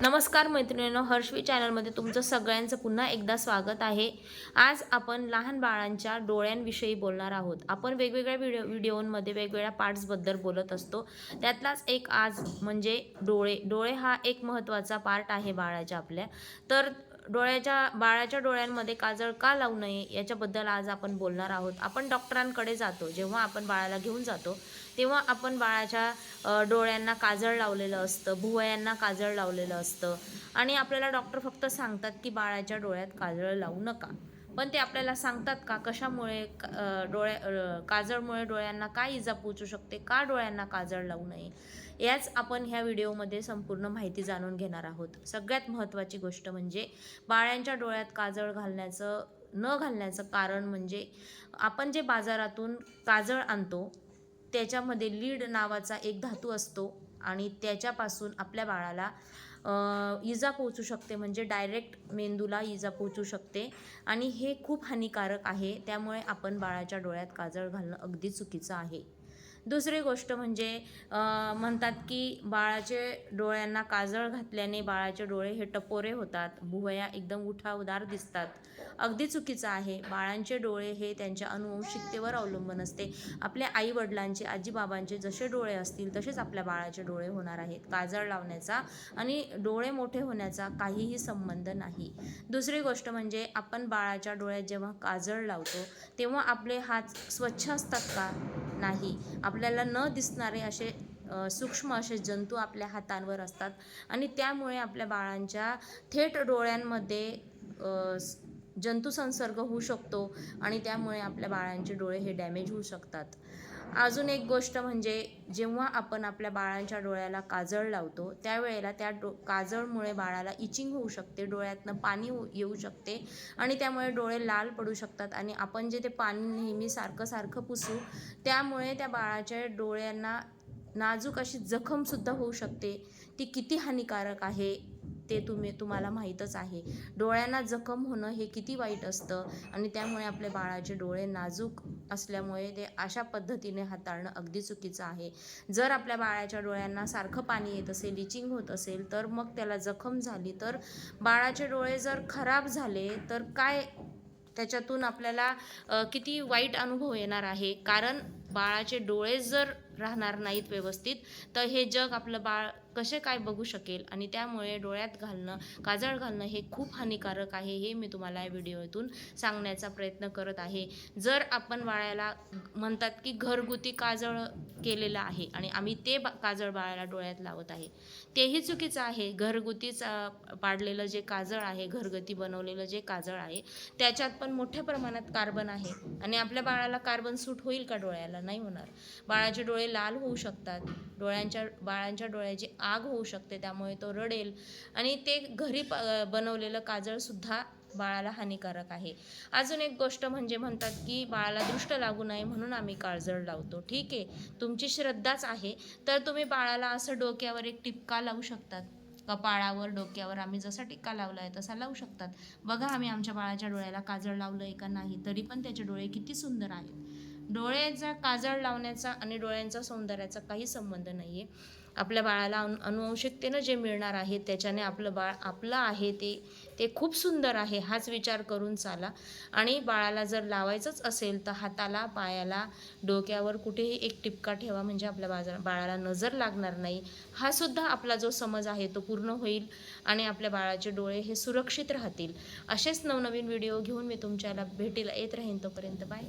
नमस्कार मैत्रिणींनो हर्षवी चॅनलमध्ये तुमचं सगळ्यांचं पुन्हा एकदा स्वागत आहे. आज आपण लहान बाळांच्या डोळ्यांविषयी बोलणार आहोत. आपण वेगवेगळ्या व्हिडिओ व्हिडिओमध्ये वेगवेगळ्या पार्ट्सबद्दल बोलत असतो. त्यातलाच एक आज म्हणजे डोळे डोळे हा एक महत्त्वाचा पार्ट आहे बाळाच्या आपल्या. तर डोळ्याच्या बाळाच्या डोळ्यांमध्ये काजळ का लावू नये याच्याबद्दल आज आपण बोलणार आहोत. आपण डॉक्टरांकडे जातो जेव्हा आपण बाळाला घेऊन जातो तेव्हा आपण बाळाच्या डोळ्यांना काजळ लावलेलं असतं भुवयांना काजळ लावलेलं असतं. आणि आपल्याला डॉक्टर फक्त सांगतात की बाळाच्या डोळ्यात काजळ लावू नका. पण ते आपल्याला सांगतात का? कशामुळे डोळ्या काजळमुळे डोळ्यांना काय इजा पोचू शकते? का डोळ्यांना काजळ लावू नये? याच आपण ह्या व्हिडिओमध्ये संपूर्ण माहिती जाणून घेणार आहोत. सगळ्यात महत्त्वाची गोष्ट म्हणजे बाळ्यांच्या डोळ्यात काजळ घालण्याचं न घालण्याचं कारण म्हणजे आपण जे बाजारातून काजळ आणतो त्याच्यामध्ये लीड नावाचा एक धातू असतो आणि त्याच्यापासून आपल्या बाळाला इजा पोचू शकते म्हणजे डायरेक्ट मेंदूला इजा पोचू शकते. आणि हे खूप हानिकारक आहे त्यामुळे आपण बाळाच्या डोळ्यात काजळ घालणं अगदी चुकीचं आहे. दुसरी गोष्ट म्हणजे म्हणतात की बाळाचे डोळ्यांना काजळ घातल्याने बाळाचे डोळे हे टपोरे होतात. भुवया एकदम उठावदार दिसतात. अगदी चुकीचं आहे. बाळांचे डोळे हे त्यांच्या अनुवंशिकतेवर अवलंबून असते. आपल्या आई वडिलांचे आजीबाबांचे जसे डोळे असतील तसेच आपल्या बाळाचे डोळे होणार आहेत. काजळ लावण्याचा आणि डोळे मोठे होण्याचा काहीही संबंध नाही. दुसरी गोष्ट म्हणजे आपण बाळाच्या डोळ्यात जेव्हा काजळ लावतो तेव्हा आपले हात स्वच्छ असतात का? नाही. आपल्याला न दिसणारे असे सूक्ष्म असे जंतू आपल्या हातांवर असतात. आणि त्यामुळे आपल्या बाळांच्या थेट डोळ्यांमध्ये जंतुसंसर्ग होऊ शकतो. आणि त्यामुळे आपल्या बाळांचे डोळे हे डॅमेज होऊ शकतात. अजून एक गोष्ट म्हणजे जेव्हा आपण आपल्या बाळांच्या डोळ्याला काजळ लावतो त्यावेळेला त्या डो काजळमुळे बाळाला इचिंग होऊ शकते डोळ्यातनं पाणी हो-, येऊ शकते आणि त्यामुळे डोळे लाल पडू शकतात आणि आपण जे ते पाणी नेहमी सारखं सारखं पुसू त्यामुळे त्या बाळाच्या डोळ्यांना नाजूक अशी जखमसुद्धा होऊ शकते. ती किती हानिकारक आहे ते तुम्ही तुम्हाला माहीतच आहे. डोळ्यांना जखम होणं हे किती वाईट असतं आणि त्यामुळे आपल्या बाळाचे डोळे नाजूक असल्यामुळे ते अशा पद्धतीने हाताळणं अगदी चुकीचं आहे. जर आपल्या बाळाच्या डोळ्यांना सारखं पाणी येत असेल लिचिंग होत असेल तर मग त्याला जखम झाली तर बाळाचे डोळे जर खराब झाले तर काय त्याच्यातून आपल्याला किती वाईट अनुभव येणार आहे? कारण बाळाचे डोळे जर राहणार नाहीत व्यवस्थित तर हे जग आपलं बाळ कसे काय बघू शकेल आणि त्यामुळे डोळ्यात घालणं काजळ घालणं हे खूप हानिकारक आहे हे मी तुम्हाला या व्हिडिओतून सांगण्याचा प्रयत्न करत आहे. जर आपण बाळाला म्हणतात की घरगुती काजळ केलेलं आहे आणि आम्ही ते बा काजळ बाळाला डोळ्यात लावत आहे तेही चुकीचं आहे. घरगुतीच पाडलेलं जे काजळ आहे घरगुती बनवलेलं जे काजळ आहे त्याच्यात पण मोठ्या प्रमाणात कार्बन आहे आणि आपल्या बाळाला कार्बन सूट होईल का डोळ्याला? नाही होणार. बाळाचे डोळे लाल होऊ शकतात. डोळ्यांच्या बाळांच्या डोळ्याची आग होऊ शकते त्यामुळे तो रडेल. आणि ते घरी प बनवलेलं काजळसुद्धा बाळाला हानिकारक आहे. अजून एक गोष्ट म्हणजे म्हणतात की बाळाला दृष्ट लागू नये म्हणून आम्ही काळजळ लावतो. ठीक आहे? तुमची श्रद्धाच आहे. तर तुम्ही बाळाला असं डोक्यावर एक टिपका लावू शकतात. कपाळावर डोक्यावर आम्ही जसा टिक्का लावला आहे तसा लावू शकतात. बघा आम्ही आमच्या बाळाच्या डोळ्याला काजळ लावलं आहे का नाही तरी पण त्याचे डोळे किती सुंदर आहेत. डोळ्याचा काजळ लावण्याचा आणि डोळ्यांचा सौंदर्याचा काही संबंध नाही आहे आपल्या बाळाला अनु अनुवंशिकतेनं जे मिळणार आहे त्याच्याने आपलं बाळ आपलं आहे ते ते खूप सुंदर आहे हाच विचार करून चाला. आणि बाळाला जर लावायचंच असेल तर हाताला पायाला डोक्यावर कुठेही एक टिपका ठेवा म्हणजे आपल्या बाजार बाळाला नजर लागणार नाही. हा सुद्धा आपला जो समज आहे तो पूर्ण होईल आणि आपल्या बाळाचे डोळे हे सुरक्षित राहतील. असेच नवनवीन व्हिडिओ घेऊन मी तुमच्याला भेटीला येत राहीन तोपर्यंत बाय.